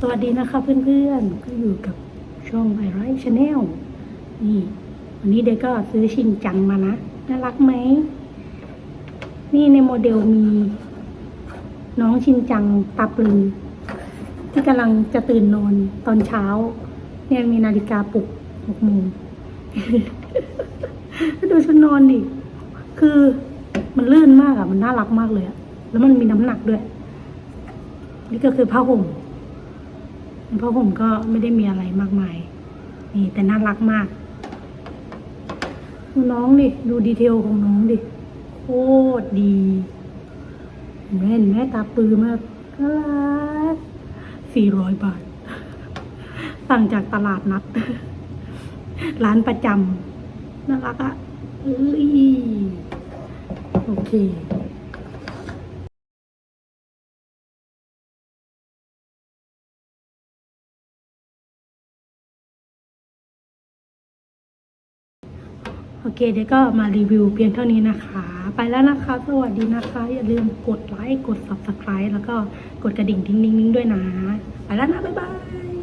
สวัสดีนะคะเพื่อนๆ ก็อยู่กับช่องไอไรชาแนลนี่ วันนี้เด็กก็ซื้อชินจังมานะ น่ารักไหม นี่ในโมเดลมี น้องชินจังตาปลือ ที่กำลังจะตื่นนอนตอนเช้า เนี่ยมีนาฬิกาปลุกหกโมงดูชุดนอนดิ คือมันลื่นมากอะมันน่ารักมากเลยอะแล้วมันมีน้ำหนักด้วย นี่ก็คือผ้าห่ม ผ้าห่มก็ไม่ได้มีอะไรมากมาย นี่แต่น่ารักมาก ดูน้องดิ ดูดีเทลของน้องดิ โคตรดีเห็นไหมเห็นไหมตาปือมากน่ารักสี่ร้อยบาท สั่งจากตลาดนัด ร้านประจำน่ารักอะเอ้ยโอเค โอเคเดี๋ยวก็มารีวิวเพียงเท่านี้นะคะ ไปแล้วนะคะ สวัสดีนะคะ อย่าลืมกดไลค์กด subscribe แล้วก็กดกระดิ่งทิ้งๆด้วยนะ ไปแล้วนะ บ๊ายบาย